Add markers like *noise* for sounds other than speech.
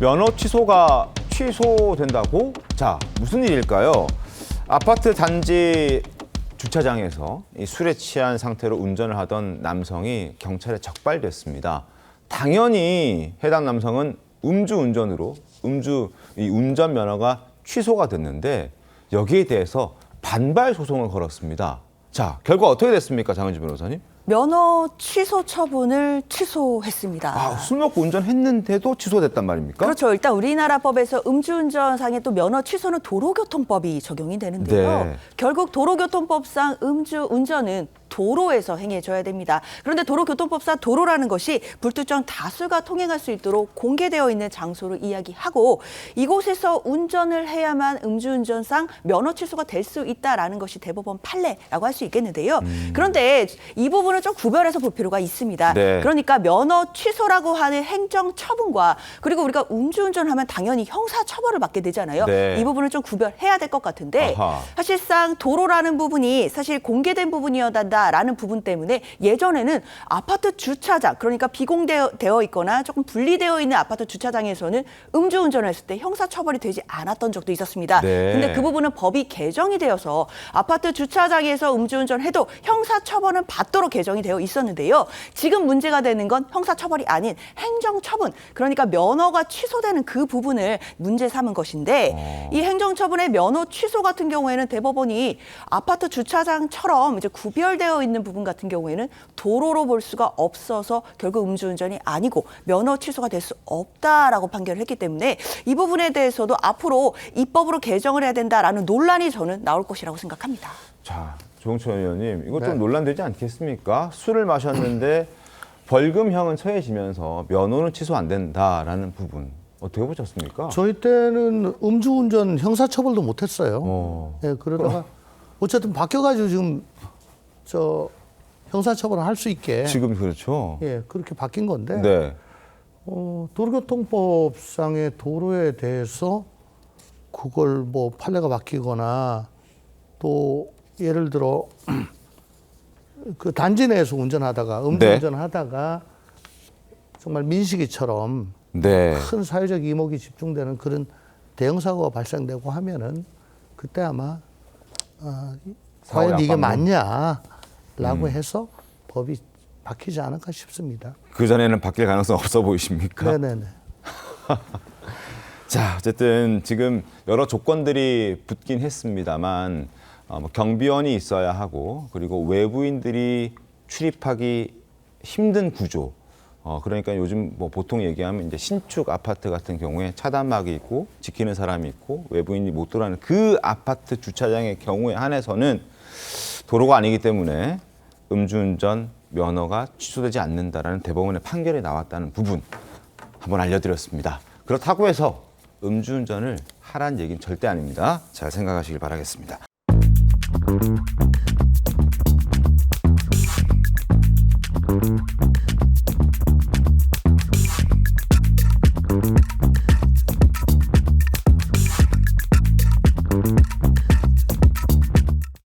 면허 취소가 취소된다고? 자, 무슨 일일까요? 아파트 단지 주차장에서 이 술에 취한 상태로 운전을 하던 남성이 경찰에 적발됐습니다. 당연히 해당 남성은 음주 운전으로 음주 이 운전 면허가 취소가 됐는데 여기에 대해서 반발 소송을 걸었습니다. 자, 결과 어떻게 됐습니까, 장은지 변호사님? 면허 취소 처분을 취소했습니다. 아, 술 먹고 운전했는데도 취소됐단 말입니까? 그렇죠. 일단 우리나라 법에서 음주운전상의 또 면허 취소는 도로교통법이 적용이 되는데요. 네. 결국 도로교통법상 음주운전은 도로에서 행해져야 됩니다. 그런데 도로교통법상 도로라는 것이 불특정 다수가 통행할 수 있도록 공개되어 있는 장소를 이야기하고 이곳에서 운전을 해야만 음주운전상 면허 취소가 될 수 있다라는 것이 대법원 판례라고 할 수 있겠는데요. 음. 그런데 이 부분을 좀 구별해서 볼 필요가 있습니다. 네. 그러니까 면허 취소라고 하는 행정 처분과 그리고 우리가 음주운전하면 당연히 형사 처벌을 받게 되잖아요. 네. 이 부분을 좀 구별해야 될 것 같은데 아하. 사실상 도로라는 부분이 사실 공개된 부분이어야된다 라는 부분 때문에 예전에는 아파트 주차장 그러니까 비공되어 되어 있거나 조금 분리되어 있는 아파트 주차장에서는 음주운전을 했을 때 형사 처벌이 되지 않았던 적도 있었습니다. 네. 근데 그 부분은 법이 개정이 되어서 아파트 주차장에서 음주운전 해도 형사 처벌은 받도록 개정이 되어 있었는데요. 지금 문제가 되는 건 형사 처벌이 아닌 행정 처분. 그러니까 면허가 취소되는 그 부분을 문제 삼은 것인데 이 행정 처분의 면허 취소 같은 경우에는 대법원이 아파트 주차장처럼 이제 구별되어 있는 부분 같은 경우에는 도로로 볼 수가 없어서 결국 음주운전이 아니고 면허 취소가 될 수 없다라고 판결을 했기 때문에 이 부분에 대해서도 앞으로 입법으로 개정을 해야 된다라는 논란이 저는 나올 것이라고 생각합니다. 자, 조홍천 의원님, 이거 네. 좀 논란되지 않겠습니까? 술을 마셨는데 벌금형은 처해지면서 면허는 취소 안 된다라는 부분 어떻게 보셨습니까? 저희 때는 음주운전 형사처벌도 못했어요. 어. 예, 그러다가 어쨌든 바뀌어가지고 지금 저 형사처벌을 할 수 있게 지금 그렇죠. 예 그렇게 바뀐 건데 네. 어, 도로교통법상의 도로에 대해서 그걸 뭐 판례가 바뀌거나 또 예를 들어 *clears throat* 그 단지 내에서 운전하다가 음주운전 하다가 정말 민식이처럼 네. 큰 사회적 이목이 집중되는 그런 대형 사고가 발생되고 하면은 그때 아마 어, 과연 이게. 맞냐 라고 음. 해서 법이 바뀌지 않을까 싶습니다. 그 전에는 바뀔 가능성 없어 보이십니까? 네네네. *laughs* 자, 어쨌든 지금 여러 조건들이 붙긴 했습니다만 어, 뭐 경비원이 있어야 하고 그리고 외부인들이 출입하기 힘든 구조. 어, 그러니까 요즘 뭐 보통 얘기하면 이제 신축 아파트 같은 경우에 차단막이 있고 지키는 사람이 있고 외부인이 못 들어가는 그 아파트 주차장의 경우에 한해서는 도로가 아니기 때문에 음주운전 면허가 취소되지 않는다라는 대법원의 판결이 나왔다는 부분 한번 알려드렸습니다. 그렇다고 해서 음주운전을 하란 얘기는 절대 아닙니다. 잘 생각하시길 바라겠습니다.